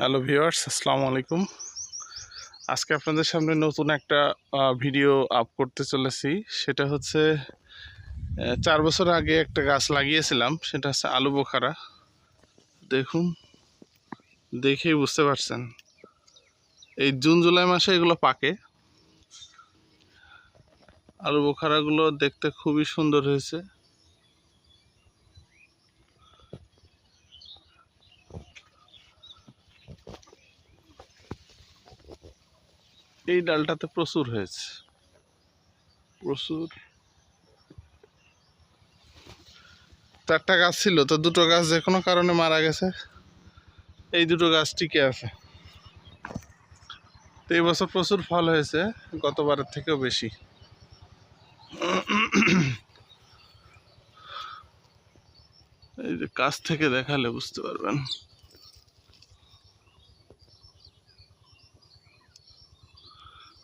Hello viewers, আসসালামু আলাইকুম। আজকে আপনাদের সামনে নতুন একটা ভিডিও আপ করতে চলেছি। সেটা হচ্ছে চার বছর আগে একটা গাছ লাগিয়েছিলাম, সেটা হচ্ছে আলু বোখারা। দেখুন, দেখেই বুঝতে পারছেন। এই জুন, জুলাই মাসে এগুলো পাকে। আলু বোখারাগুলো দেখতে খুবই সুন্দর হয়েছে। এই ডালটাতে প্রচুর হয়েছে। প্রচুর। চারটা গাছ ছিল, তো দুটো গাছ যে কোনো কারণে মারা গেছে। এই দুটো গাছ টিকে আছে। তো এই বছর প্রচুর ফল হয়েছে, গতবারের থেকেও বেশি। এই যে কাছ থেকে দেখালে বুঝতে পারবেন।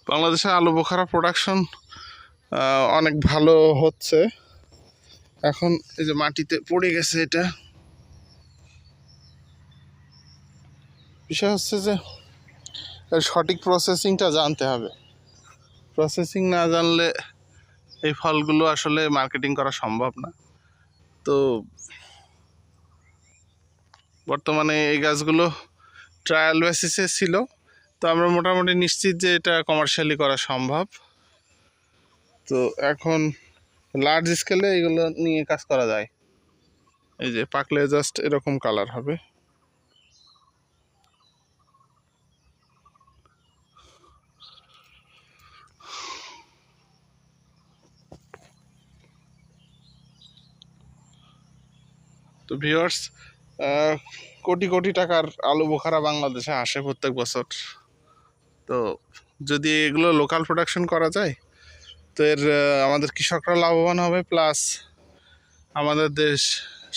বাংলাদেশে আলু বোখারা প্রোডাকশন অনেক ভালো হচ্ছে। এখন এই যে মাটিতে পড়ে গেছে এটা। বিষয় হচ্ছে যে সঠিক প্রসেসিংটা জানতে হবে। প্রসেসিং না জানলে এই ফলগুলো আসলে মার্কেটিং করা সম্ভব না। তো বর্তমানে এই গাছগুলো ট্রায়াল বেসিসে ছিল। তো আমরা মোটামুটি নিশ্চিত যে এটা কমার্শিয়ালি করা সম্ভব। তো এখন লার্জ স্কেলে এগুলো নিয়ে কাজ করা যায়। এই যে পাকলে জাস্ট এরকম কালার হবে। তো ভিউয়ার্স কোটি কোটি টাকার আলু বোখারা বাংলাদেশে আসে প্রত্যেক বছর। তো যদি এগুলো লোকাল প্রোডাকশন করা যায়, তো এর আমাদের কৃষকরা লাভবান হবে প্লাস আমাদের দেশ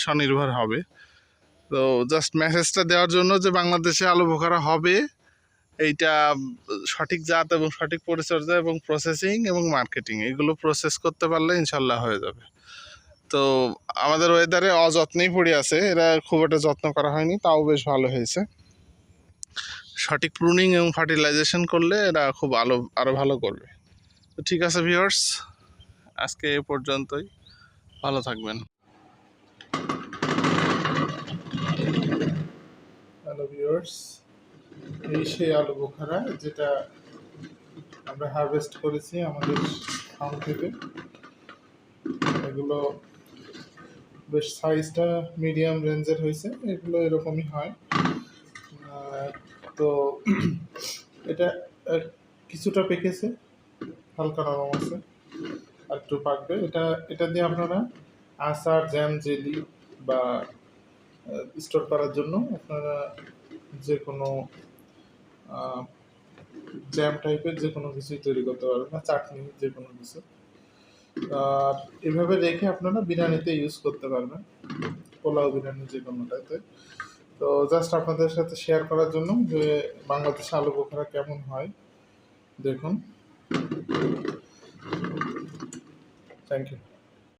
স্বনির্ভর হবে। তো জাস্ট মেসেজটা দেওয়ার জন্য যে বাংলাদেশে আলু বোখারা হবে, এইটা সঠিক জাত এবং সঠিক পরিচর্যা এবং প্রসেসিং এবং মার্কেটিং এগুলো প্রসেস করতে পারলে ইনশাল্লাহ হয়ে যাবে। তো আমাদের ওয়েদারে অযত্নেই পড়ে আছে, এরা খুব একটা যত্ন করা হয়নি, তাও বেশ ভালো হয়েছে। সঠিক প্রুনিং এবং ফার্টিলাইজেশন করলে এরা খুব আলো আরও ভালো করবে। তো ঠিক আছে ভিউয়ার্স আজকে এ পর্যন্তই। ভালো থাকবেন। এই সেই আলু বোখারা যেটা আমরা হারভেস্ট করেছি আমাদের ফার্ম থেকে। এগুলো বেশ সাইজটা মিডিয়াম রেঞ্জের হয়েছে, এগুলো এরকমই হয়। তো এটা কিছুটা পেকেছে, হালকা নরম আছে, আর একটু পাকবে। এটা এটা দিয়ে আপনারা আচার জ্যাম জেলি বা স্টোর করার জন্য আপনারা যে কোনো জ্যাম টাইপের যে কোনো কিছুই তৈরি করতে পারবেন বা চাটনি যে কোনো কিছু। আর এভাবে রেখে আপনারা বিরিয়ানিতে ইউজ করতে পারবেন, পোলাও বিরিয়ানি যে কোনোটাতে তো জাস্ট আপনাদের সাথে শেয়ার করার জন্য যে বাংলাদেশে আলু বোখারা কেমন হয়, দেখুন। Thank you